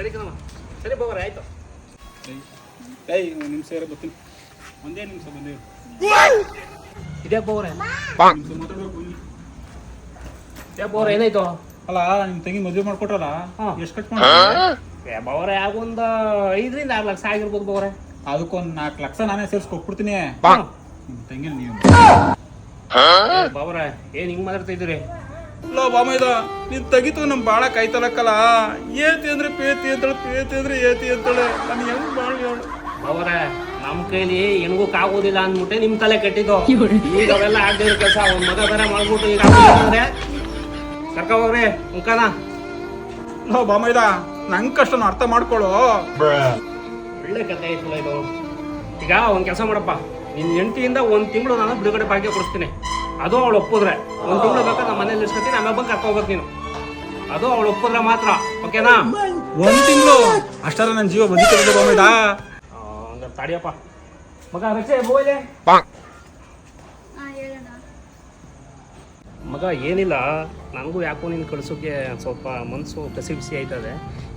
ಸರಿ ಕಣಮ್ಮ. ಸರಿ ಬೋಗ್ರೆ ಆಯ್ತು. ಏಯ್ ಒಂದು ನಿಮಿಷ ಇರೋ ಬರ್ತೀನಿ ಒಂದೇ ನಿಮಿಷ ಬಂದೇ ಇದ್ಯಾಕೆ ಬೋಗ್ರೆ ನಿಮಿಷ ಮಾತಾಡ್ಬೇಕು ಬನ್ನಿ. ಯಾಕೆ ಬೋಗ್ರೆ ಏನಾಯ್ತು? ಅಲ್ಲ ನಿಮ್ಮ ತಂಗಿ ಮದುವೆ ಮಾಡ್ಕೊಟ್ರಲ್ಲ. ಎಷ್ಟು ಕಟ್ ಮಾಡಿ ಏ ಬೋಗ್ರೆ ಒಂದು ಐದರಿಂದ ಆರು ಲಕ್ಷ ಆಗಿರ್ಬೋದು ಬೋಗ್ರೆ ಅದಕ್ಕೊಂದು ನಾಲ್ಕು ಲಕ್ಷ ನಾನೇ ಸೇರಿಸಿ ಕೊಟ್ಬಿಡ್ತೀನಿ. ನಿಮ್ಮ ತಂಗಿ ನೀವು. ಏ ಬಾವ್ರೆ ಏನ್ ಹಿಂಗ್ ಮಾತಾಡ್ತಾ ಇದ್ದೀರಿ? ಲೋ ಬಾಮೈದ ನೀನ್ ತೆಗಿತು ನಮ್ ಬಾಳ ಕಾಯ್ತಲಕ್ಕಲ್ಲ ಏತಿ ಅಂದ್ರೆ ಪೇತಿ ಅಂತೇಳಿ ಪೇತಿ ಅಂದ್ರೆ ಏತಿ ಅಂತೇಳಿ. ನಾನು ಹೆಂಗ್ ಬಾಳ ಹೇಳು ಅವರೇ ನಮ್ ಕೈಲಿ ಹೆಂಗೂ ಕಾಗೋದಿಲ್ಲ ಅಂದ್ಬಿಟ್ಟೆ ನಿಮ್ ತಲೆ ಕೆಟ್ಟಿದ್ದು. ಈಗ ಅವೆಲ್ಲ ಆಗದೆ ಇರೋ ಕೆಲಸ? ಒಂದ್ ಮಗ ಬೇರೆ ಮಾಡ್ಬಿಟ್ಟು ಈಗ ಅಂದ್ರೆ? ಕರ್ಕ ಹೋಗ್ರಿ ಮುಖನ. ಲೋ ಬಾಮೈದ ನಂಗ್ ಕಷ್ಟನ ಅರ್ಥ ಮಾಡ್ಕೊಳ್ಳೋ ಒಳ್ಳೆ ಕತೆ ಐತಲ್ಲ ಇದು. ಈಗ ಒಂದ್ ಕೆಲಸ ಮಾಡಪ್ಪ. ನಿನ್ ಹೆಂಡತಿಯಿಂದ ಒಂದ್ ತಿಂಗಳು ನಾನು ಬಿಡುಗಡೆ ಭಾಗ್ಯ ಕೊಡಿಸ್ತೀನಿ. ಅದು ಅವಳು ಒಪ್ಪಿದ್ರೆ. ಒಂದು ತಿಂಗಳು ಬೇಕಾದ್ರೆ ನಮ್ಮ ಮನೇಲಿ ಇಸ್ಕೊತೀನಿ ಆಮೇಲೆ ಬಂದು ಕರ್ಕೊ ಹೋಗ್ಬೇಕು ನೀನು. ಅದು ಅವಳು ಒಪ್ಪಿದ್ರೆ ಮಾತ್ರ ಓಕೆನಾ? ಒಂದ್ ತಿಂಗಳು? ಅಷ್ಟಾರ ನನ್ನ ಜೀವ ಬದುಕಿರೋದು ಬಾಮೈದ ಹಂಗ ತಾಡಿಯಪ್ಪ. ಮಗ ರಕ್ಷೆ ಹೇಳೋಣ ಮಗ ಏನಿಲ್ಲ. ನನಗೂ ಯಾಕೋ ನೀನು ಕಳಿಸೋಕ್ಕೆ ಸ್ವಲ್ಪ ಮನಸ್ಸು ಕಸಿ ಬಿಸಿ ಆಯ್ತದೆ.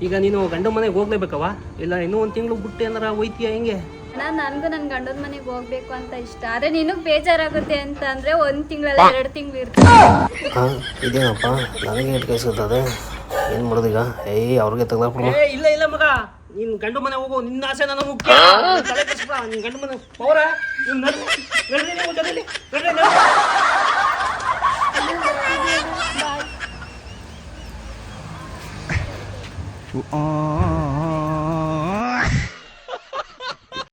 ಈಗ ನೀನು ಗಂಡ ಮನೆಗೆ ಹೋಗ್ಲೇಬೇಕವ ಇಲ್ಲ ಇನ್ನೂ ಒಂದು ತಿಂಗಳು ಬಿಟ್ಟು ಏನಾರ ಹೋಯ್ತೀಯ ಹೆಂಗೆ? ನಾನು ನನಗೂ ನನ್ನ ಗಂಡನ ಮನೆಗೆ ಹೋಗ್ಬೇಕು ಅಂತ ಇಷ್ಟ. ಆದ್ರೆ ನಿನಗ್ ಬೇಜಾರಾಗುತ್ತೆ ಅಂತ ಅಂದ್ರೆ ಒಂದ್ ತಿಂಗಳಲ್ಲ ಎರಡು ತಿಂಗಳು ಇರ್ತದೆ ಇದೇನಪ್ಪ? ನನಗೆ ಏಟ್ ಕೇಸುತ್ತದೆ ಏನು ಮಾಡೋದು ಈಗ? ಏಯ್ ಅವ್ರಿಗೆ ತೆಗ್ದಾಕ್ಬಿಡು ಏ ಇಲ್ಲ ಇಲ್ಲ ಮಗ. ನಿನ್ ಗಂಡು ಮನೆ ಹೋಗು ನಿನ್ನ ಆಸೆ ನನ್ನ ಮುಖ್ಯ. ನೀನ್ ತಲೆ ಕೆಡಿಸ್ಬೇಡ. ನಿನ್ ಗಂಡು ಮನೆ ಪೌರ ನೀನ್ ನಡ್ರಿ, ನಡ್ರಿ ನೀವು ಜೊತೆಲಿ, ನಡ್ರಿ, ನಡ್ರಿ.